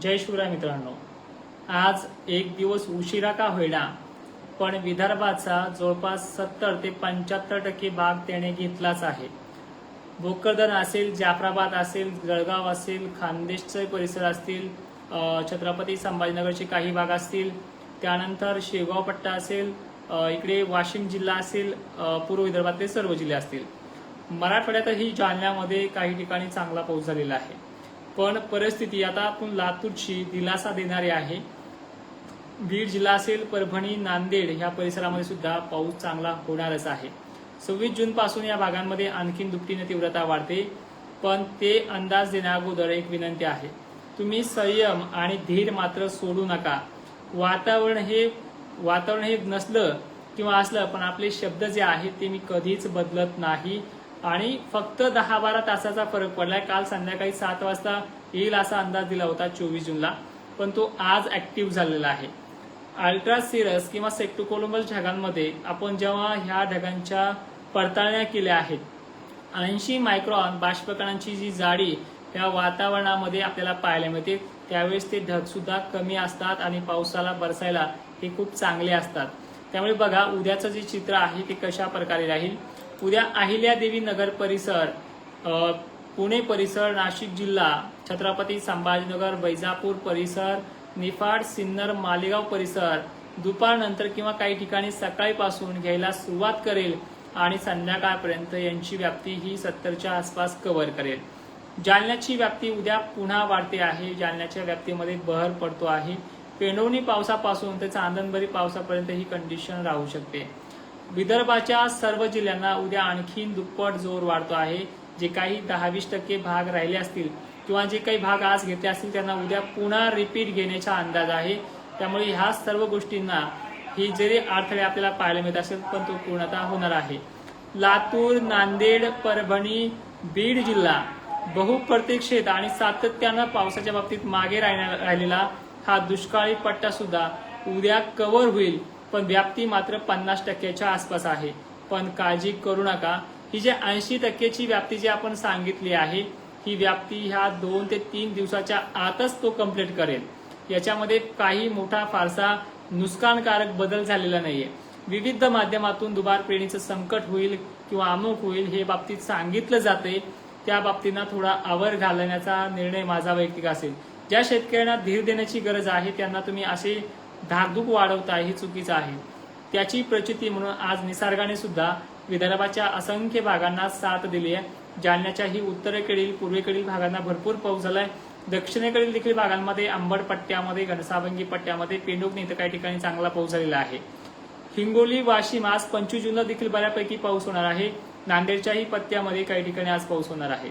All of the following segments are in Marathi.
जय शिवराय मित्रांनो. आज एक दिवस उशिरा का होईना पण विदर्भाचा जवळपास सत्तर ते पंच्याहत्तर टक्के भाग त्याने घेतलाच आहे. भोकरदन असेल जाफराबाद असेल जळगाव असेल खानदेशचे परिसर असतील छत्रपती संभाजीनगरचे काही भाग असतील त्यानंतर शेगाव पट्टा असेल इकडे वाशिम जिल्हा असेल पूर्व विदर्भातले सर्व जिल्हे असतील. मराठवाड्यातही जालन्यामध्ये काही ठिकाणी चांगला पाऊस झालेला आहे. पण परिस्थिती आता आपण लातूरची दिलासा देणारी आहे. बीड जिल्हा असेल परभणी नांदेड ह्या परिसरामध्ये सुद्धा पाऊस चांगला होणारच आहे. सव्वीस जून पासून या भागांमध्ये आणखीन दुपटीने तीव्रता वाढते पण ते अंदाज देण्याअगोदर एक विनंती आहे. तुम्ही संयम आणि धीर मात्र सोडू नका. वातावरण हे वातावरण हे नसलं किंवा असलं पण आपले शब्द जे आहेत ते मी कधीच बदलत नाही. आणि फक्त दहा बारा तासाचा फरक पडलाय. काल संध्याकाळी सात वाजता येईल असा अंदाज दिला होता चोवीस जूनला. पण तो आज ऍक्टिव्ह झालेला आहे. अल्ट्रा सिरस किंवा सेक्टोकोलोमल ढगांमध्ये आपण जेव्हा ह्या ढगांच्या पडताळण्या केल्या आहेत ऐंशी मायक्रॉन बाष्पकणांची जी जाडी या वातावरणामध्ये आपल्याला पाहायला मिळते त्यावेळेस ते ढग सुद्धा कमी असतात आणि पावसाला बरसायला हे खूप चांगले असतात. त्यामुळे बघा उद्याचं जे चित्र आहे ते कशा प्रकारे राहील? उद्या अहिल्यादेवी नगर परिसर पुणे परिसर नाशिक जिल्हा छत्रपती संभाजीनगर बैजापूर परिसर निफाड सिन्नर मालेगाव परिसर दुपारनंतर किंवा काही ठिकाणी सकाळीपासून घ्यायला सुरुवात करेल आणि संध्याकाळपर्यंत यांची व्याप्ती ही सत्तरच्या आसपास कव्हर करेल. जालन्याची व्याप्ती उद्या पुन्हा वाढते आहे. जालन्याच्या व्याप्तीमध्ये बहर पडतो आहे. पेंडवणी पावसापासून ते चांदणबरी पावसापर्यंत ही कंडिशन राहू शकते. विदर्भाच्या सर्व जिल्ह्यांना उद्या आणखीन दुप्पट जोर वाढतो आहे. जे काही दहावीस टक्के भाग राहिले असतील किंवा जे काही भाग आज घेतले असतील त्यांना उद्या पुन्हा रिपीट घेण्याचा अंदाज आहे. त्यामुळे ह्या सर्व गोष्टींना ही जरी अडथळे आपल्याला पाहायला मिळत असेल पण तो पूर्णतः होणार आहे. लातूर नांदेड परभणी बीड जिल्हा बहुप्रतीक्षित आणि सातत्यानं पावसाच्या बाबतीत मागे राहिलेला हा दुष्काळी पट्टा सुद्धा उद्या कव्हर होईल. पण व्याप्ती मात्र पन्नास टक्क्याच्या आसपास आहे. पण काळजी करू नका. ही जे ऐंशी टक्क्याची व्याप्ती जी आपण सांगितली आहे ही व्याप्ती ह्या दोन ते तीन दिवसाच्या आतच तो कंप्लीट करेल. याच्यामध्ये काही मोठा फारसा नुकसानकारक बदल झालेला नाहीये. विविध माध्यमातून दुबार पेरणीचं संकट होईल किंवा अमुक होईल हे बाबतीत सांगितलं जाते. त्या बाबतींना थोडा आवर घालण्याचा निर्णय माझा वैयक्तिक असेल. ज्या शेतकऱ्यांना धीर देण्याची गरज आहे त्यांना तुम्ही असे धाकधूक वाढवता हे चुकीचं आहे. त्याची प्रचिती म्हणून आज निसर्गाने सुद्धा विदर्भाच्या असंख्य भागांना साथ दिली आहे. जालन्याच्याही उत्तरेकडील पूर्वेकडील भागांना भरपूर पाऊस झालाय. दक्षिणेकडील देखील भागांमध्ये अंबड पट्ट्यामध्ये घनसावंगी पट्ट्यामध्ये पेंडोकणी इथं काही ठिकाणी चांगला पाऊस झालेला आहे. हिंगोली वाशिम आज पंचवीस जूनला देखील बऱ्यापैकी पाऊस होणार आहे. नांदेडच्याही पत्त्यामध्ये काही ठिकाणी आज पाऊस होणार आहे.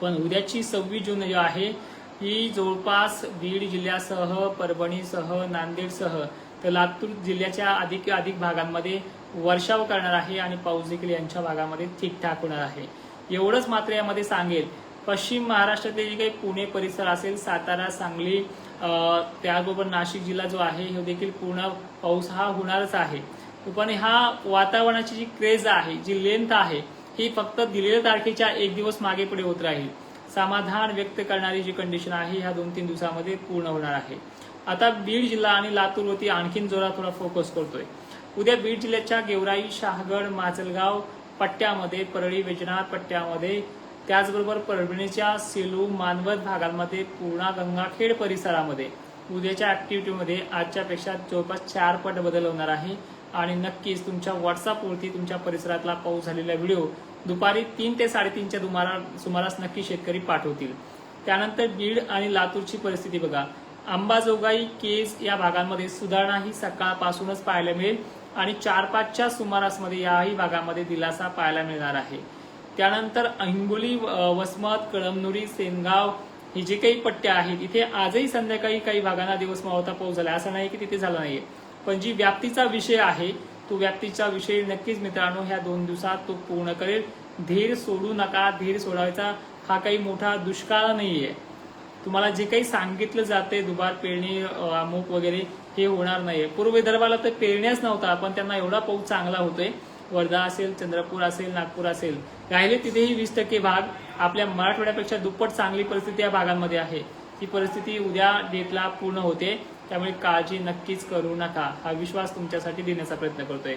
पण उद्याची सव्वीस जून जी आहे ही जवळपास बीड जिल्ह्यासह परभणीसह नांदेडसह तर लातूर जिल्ह्याच्या अधिक अधिक भागांमध्ये वर्षाव करणार आहे आणि पाऊस देखील यांच्या भागामध्ये ठीकठाक होणार आहे. एवढंच मात्र यामध्ये सांगेल पश्चिम महाराष्ट्रातले जे काही पुणे परिसर असेल सातारा सांगली त्याचबरोबर नाशिक जिल्हा जो आहे हे देखील पूर्ण पाऊस हा होणारच आहे. पण हा वातावरणाची जी क्रेज आहे जी लेंथ आहे ही फक्त दिलेल्या तारखेच्या एक दिवस मागे पुढे होत राहील. समाधान व्यक्त करणारी जी कंडिशन आहे ह्या दोन तीन दिवसामध्ये पूर्ण होणार आहे. आता बीड जिल्हा आणि लातूरवरती आणखीन जोरात थोडा फोकस करतोय. उद्या बीड जिल्ह्याच्या गेवराई शहागड माजलगाव पट्ट्यामध्ये परळी वेजनाथ पट्ट्यामध्ये त्याचबरोबर परभणीच्या सेलू मानवत भागांमध्ये पूर्णा गंगाखेड परिसरामध्ये उद्याच्या ऍक्टिव्हिटीमध्ये आजच्यापेक्षा जवळपास चार पट बदल होणार आहे. आणि नक्कीच तुमच्या व्हॉट्सअपवरती तुमच्या परिसरातला पाऊस झालेला व्हिडिओ दुपारी तीन ते साडेतीनच्या दुमारा सुमारास नक्की शेतकरी पाठवतील. त्यानंतर बीड आणि लातूरची परिस्थिती बघा. अंबाजोगाई केज या भागांमध्ये सुधारणा ही सकाळपासूनच पाहायला मिळेल आणि चार पाचच्या सुमारासमध्ये याही भागामध्ये दिलासा पाहायला मिळणार आहे. त्यानंतर हिंगोली वसमत कळमनुरी सेनगाव ही जे काही पट्ट्या आहेत इथे आजही संध्याकाळी काही भागांना दिवस मावळता पाऊस झाला असं नाही की तिथे झाला नाहीये. पण जी व्याप्तीचा विषय आहे तो व्याप्तीचा विषय नक्कीच मित्रांनो ह्या दोन दिवसात तो पूर्ण करेल. धीर सोडू नका धीर सोडायचा हा काही मोठा दुष्काळ नाहीये. तुम्हाला जे काही सांगितलं जाते दुबार पेरणी अमुक वगैरे हे होणार नाहीये. पूर्व विदर्भाला तर पेरण्याच नव्हता पण त्यांना एवढा पाऊस चांगला होतोय. वर्धा असेल चंद्रपूर असेल नागपूर असेल राहिले तिथेही वीस टक्के भाग. आपल्या मराठवाड्यापेक्षा दुप्पट चांगली परिस्थिती या भागांमध्ये आहे. ती परिस्थिती उद्या डेटला पूर्ण होते. त्यामुळे काळजी नक्कीच करू नका. हा विश्वास तुमच्यासाठी देण्याचा प्रयत्न करतोय.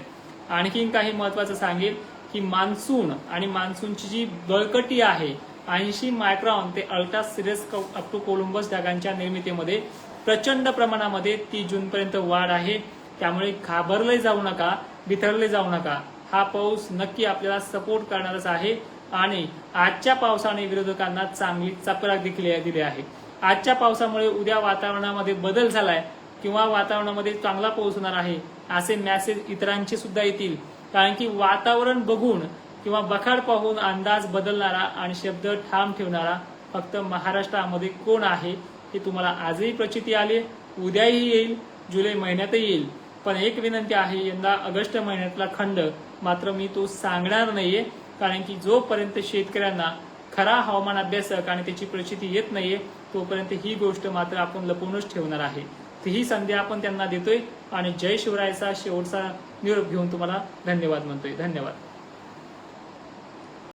आणखीन काही महत्वाचं सांगेल की मान्सून आणि मान्सूनची जी बळकटी आहे ऐंशी मायक्रॉन ते अल्ट्रा सिरियस अप टू कोलंबस ढगांच्या निर्मितीमध्ये प्रचंड प्रमाणामध्ये तीस जूनपर्यंत वाढ आहे. त्यामुळे घाबरले जाऊ नका बिथरले जाऊ नका. हा पाऊस नक्की आपल्याला सपोर्ट करणारच आहे आणि आजच्या पावसाने विरोधकांना चांगली चपराक देखील दिली आहे. आजच्या पावसामुळे उद्या वातावरणामध्ये बदल झालाय किंवा वातावरणामध्ये चांगला पाऊस होणार आहे असे मेसेज इतरांचे सुद्धा येतील. कारण की वातावरण बघून किंवा बखाड पाहून अंदाज बदलणारा आणि शब्द ठाम ठेवणारा फक्त महाराष्ट्रामध्ये कोण आहे हे तुम्हाला आजही प्रचिती आली उद्याही येईल जुलै महिन्यातही येईल. पण एक विनंती आहे यंदा ऑगस्ट महिन्यातला खंड मात्र मी तो सांगणार नाहीये. कारण की जोपर्यंत शेतकऱ्यांना खरा हवामान अभ्यासक आणि त्याची प्रचिती येत नाहीये तोपर्यंत ही गोष्ट मात्र आपण लपवूनच ठेवणार आहे. तर ही संधी आपण त्यांना देतोय आणि जय शिवरायचा शेवटचा निरोप घेऊन तुम्हाला धन्यवाद म्हणतोय. धन्यवाद.